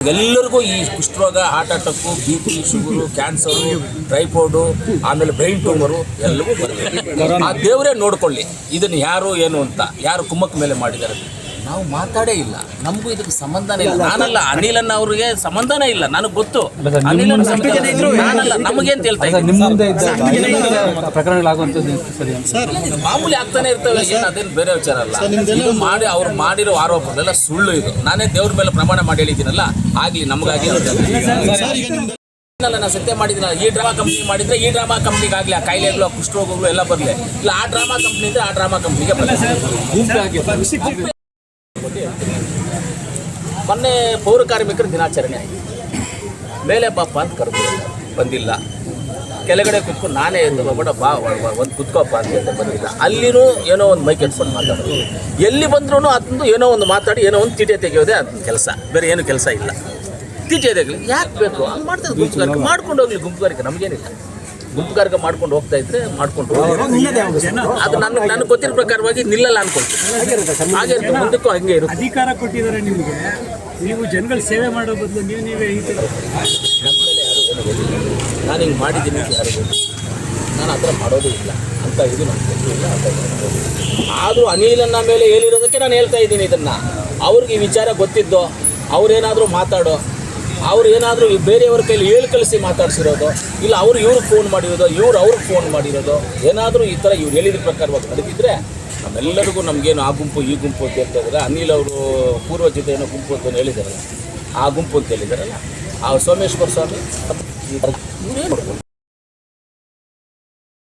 ಎಲ್ಲರಿಗೂ ಈ ಕುಷ್ಠರೋಗ heart attack B P sugar cancer typhoid ಆಮೇಲೆ ಬ್ರೈನ್ ಟ್ಯೂಮರು ಎಲ್ಲವೂ ಬರಬೇಕು ಆ ದೇವರೇ ನೋಡ್ಕೊಳ್ಳಿ ಇದನ್ನು ಯಾರು ಏನು ಅಂತ ಯಾರು ಕುಮ್ಮಕ್ಕ ಮೇಲೆ ಮಾಡಿದ್ದಾರೆ ನಾವು ಮಾತಾಡೇ ಇಲ್ಲ. ನಮಗೂ ಇದಕ್ಕೆ ಸಂಬಂಧನೇ ಇಲ್ಲ. ನಾನಲ್ಲ ಅನಿಲನ್ನ ಅವ್ರಿಗೆ ಸಂಬಂಧನೇ ಇಲ್ಲ. ನನಗೆ ಗೊತ್ತು. ಅನಿಲನ್ ಸಂಬಂಧ ನಾನಲ್ಲ ನಮಗೇನ್ ಹೇಳ್ತಾ ಇದ್ದೀನಿ. ಮಾಮೂಲಿ ಆಗ್ತಾನೆ ಇರ್ತವೆ ಏನು ಅದೇನು ಬೇರೆ ವಿಚಾರ ಅಲ್ಲ. ಇದು ಮಾಡಿ ಅವ್ರು ಮಾಡಿರೋ ಆರೋಪಗಳೆಲ್ಲ ಸುಳ್ಳು ಇದು. ನಾನೇ ದೇವ್ರ ಮೇಲೆ ಪ್ರಮಾಣ ಮಾಡಿ ಹೇಳಿದ್ದೀನಲ್ಲ ಆಗ್ಲಿ ನಮಗಾಗಿ ನಾನು ಸತ್ಯ ಮಾಡಿದ್ರೆ ಈ ಡ್ರಾಮಾ ಕಂಪ್ನಿ ಮಾಡಿದ್ರೆ ಈ ಡ್ರಾಮಾ ಕಂಪ್ನಿಗೆ ಆಗಲಿ ಆ ಕಾಯಿಲೆಗಳು ಆ ಕುಷ್ಠರೋಗಗಳು ಎಲ್ಲ ಬರಲಿ. ಇಲ್ಲ ಆ ಡ್ರಾಮಾ ಕಂಪ್ನಿ ಇದ್ರೆ ಆ ಡ್ರಾಮಾ ಕಂಪ್ನಿಗೆ ಬರಲಿ. ಮೊನ್ನೆ ಪೌರ ಕಾರ್ಮಿಕರ ದಿನಾಚರಣೆ ಆಯಿತು. ಮೇಲೆ ಬಾಪ ಅಂತ ಕರೆದು ಬಂದಿಲ್ಲ. ಕೆಳಗಡೆ ಕುತ್ಕೊಂಡು ನಾನೇ ಎಂದು ಹೋಗ್ಬಿಡ ಬಾ ಒಂದು ಕುತ್ಕೋಪ್ಪ ಅಂತ ಹೇಳಿದೆ ಬಂದಿಲ್ಲ ಅಲ್ಲಿನೂ ಏನೋ ಒಂದು ಮೈಕ್ ಎತ್ಕೊಂಡು ಮಾತಾಡೋದು. ಎಲ್ಲಿ ಬಂದ್ರೂ ಅದೊಂದು ಏನೋ ಒಂದು ಮಾತಾಡಿ, ಏನೋ ಒಂದು ತೀಟೆ ತೆಗೆಯೋದೇ ಅದನ್ನ ಕೆಲಸ. ಬೇರೆ ಏನು ಕೆಲಸ ಇಲ್ಲ. ತೀಟೆ ತೆಗಲಿ, ಯಾಕೆ ಬೇಕು? ಹಂಗೆ ಮಾಡ್ತಾರೆ ಗುಂಪುಗಾರಿಕೆ. ಮಾಡ್ಕೊಂಡು ಹೋಗ್ಲಿ ಗುಂಪುಗಾರಿಕೆ, ನಮಗೇನಿಲ್ಲ. ಗುಂಪುಗಾರಿಕೆ ಮಾಡ್ಕೊಂಡು ಹೋಗ್ತಾ ಇದ್ರೆ ಮಾಡ್ಕೊಂಡು. ಅದು ನನ್ನ ನನಗೆ ಗೊತ್ತಿರೋ ಪ್ರಕಾರವಾಗಿ ನಿಲ್ಲಲ್ಲ ಅನ್ಕೊಳ್ತೀನಿ. ಹಾಗೆ ಮುಂದಕ್ಕೂ ಹಂಗೆ ಇರುತ್ತೆ. ಅಧಿಕಾರ ಕೊಟ್ಟಿದ್ದಾರೆ ನಿಮಗೆ. ನೀವು ಜನಗಳ ಸೇವೆ ಮಾಡೋ ಬದಲು ನೀವು ನೀವೇ ನಾನು ಹಿಂಗೆ ಮಾಡಿದ್ದೀನಿ ನಾನು ಆ ಥರ ಮಾಡೋದು ಇಲ್ಲ ಅಂತ ಇದು ನನಗೆ ಗೊತ್ತಿಲ್ಲ ಅಂತ. ಆದರೂ ಅನಿಲನ್ನ ಮೇಲೆ ಹೇಳಿರೋದಕ್ಕೆ ನಾನು ಹೇಳ್ತಾ ಇದ್ದೀನಿ ಇದನ್ನು. ಅವ್ರಿಗೆ ಈ ವಿಚಾರ ಗೊತ್ತಿದ್ದೋ ಅವ್ರೇನಾದರೂ ಮಾತಾಡೋ ಅವ್ರು ಏನಾದರೂ ಬೇರೆಯವ್ರ ಕೈಲಿ ಹೇಳಿ ಕಳಿಸಿ ಮಾತಾಡ್ಸಿರೋದು, ಇಲ್ಲ ಅವ್ರು ಇವ್ರಿಗೆ ಫೋನ್ ಮಾಡಿರೋದು, ಇವ್ರು ಅವ್ರಿಗೆ ಫೋನ್ ಮಾಡಿರೋದು, ಏನಾದರೂ ಈ ಥರ ಇವ್ರು ಹೇಳಿದ ಪ್ರಕಾರವಾಗಿ ನಡೆದಿದ್ರೆ ನಮ್ಮೆಲ್ಲರಿಗೂ ನಮಗೇನು ಆ ಗುಂಪು, ಈ ಗುಂಪು ಅಂತ ಹೇಳ್ತಾ ಇದ್ದಾರೆ ಅನಿಲ್ ಅವರು ಪೂರ್ವಜತೆ ಏನೋ ಗುಂಪು ಅಂತ ಹೇಳಿದಾರಲ್ಲ, ಆ ಗುಂಪು ಅಂತ ಹೇಳಿದಾರಲ್ಲ, ಆ ಸೋಮೇಶ್ವರ ಸ್ವಾಮಿ